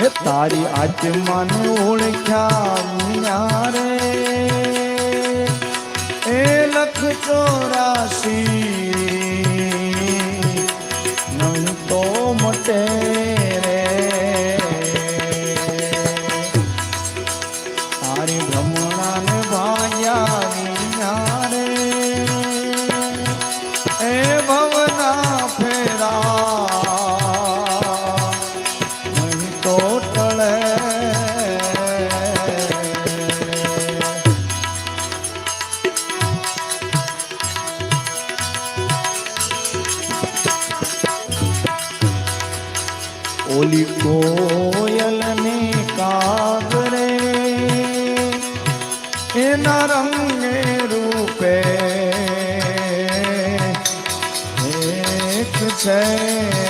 હે તારી આત્માને ઓળખ્યા રે. એ લખ ચોરાશી ઓલી કોયલને કાગરે એના રંગે રૂપે એક છે.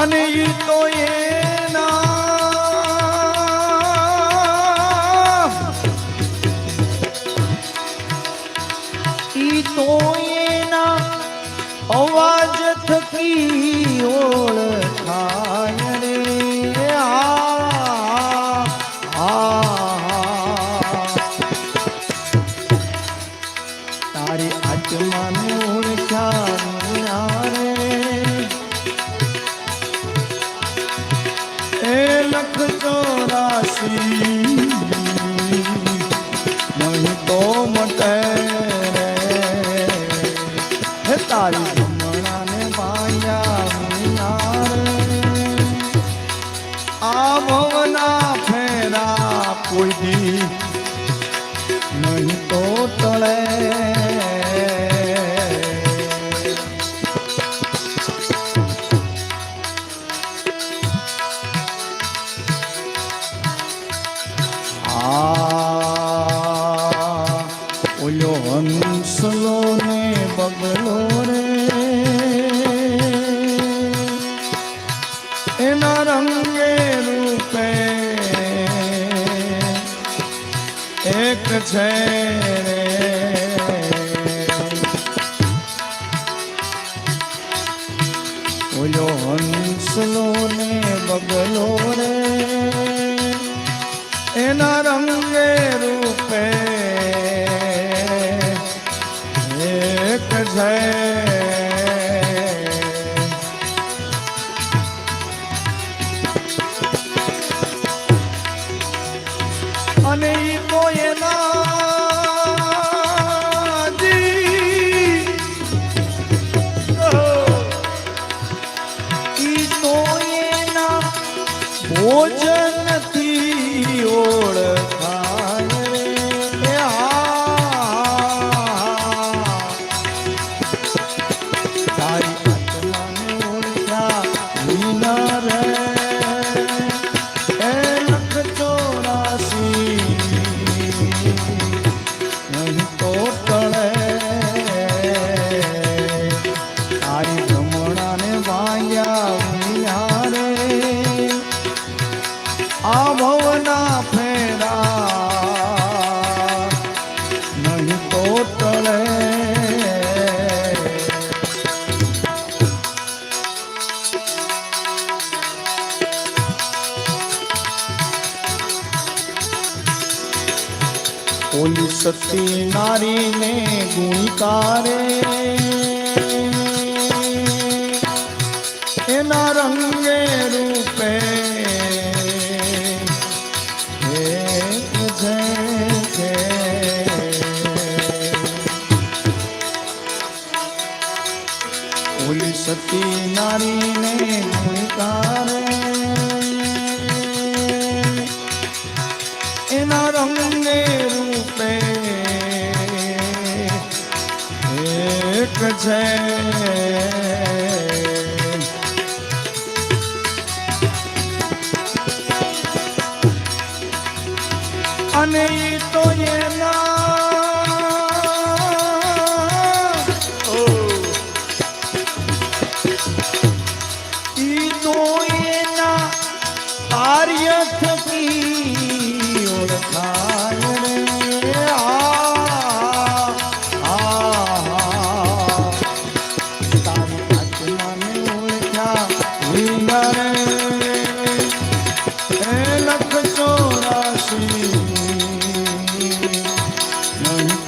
અને ઈ તો એ ઓલો હંસલો ને બગલો રે. એના રંગે રૂપે એક જય સતી નારીને ગુણકારે. એના રંગે રૂપે ઓલી સતી નારીને ગુણકારે. એના રંગે એક છે. અને તો એ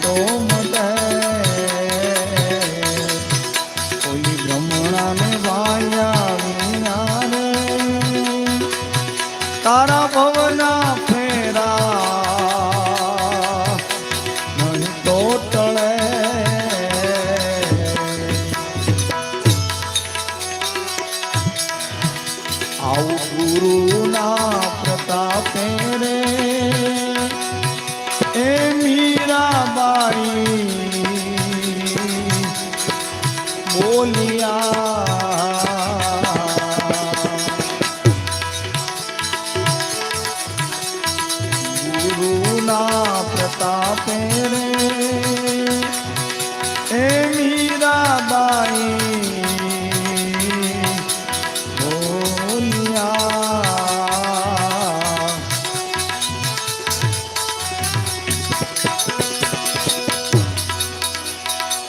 ઓમ કોઈ બ્રહ્મણાને વાયા વિના તારા ભવના ફેરા. મન તો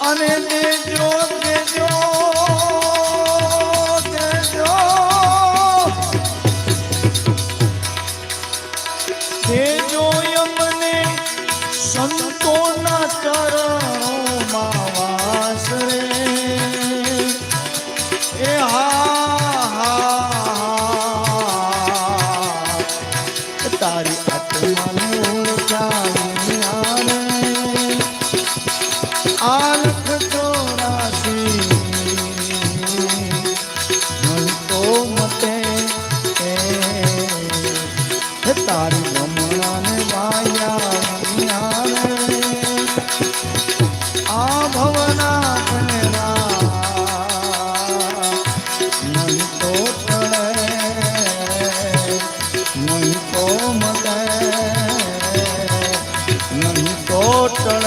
अरे जो মতো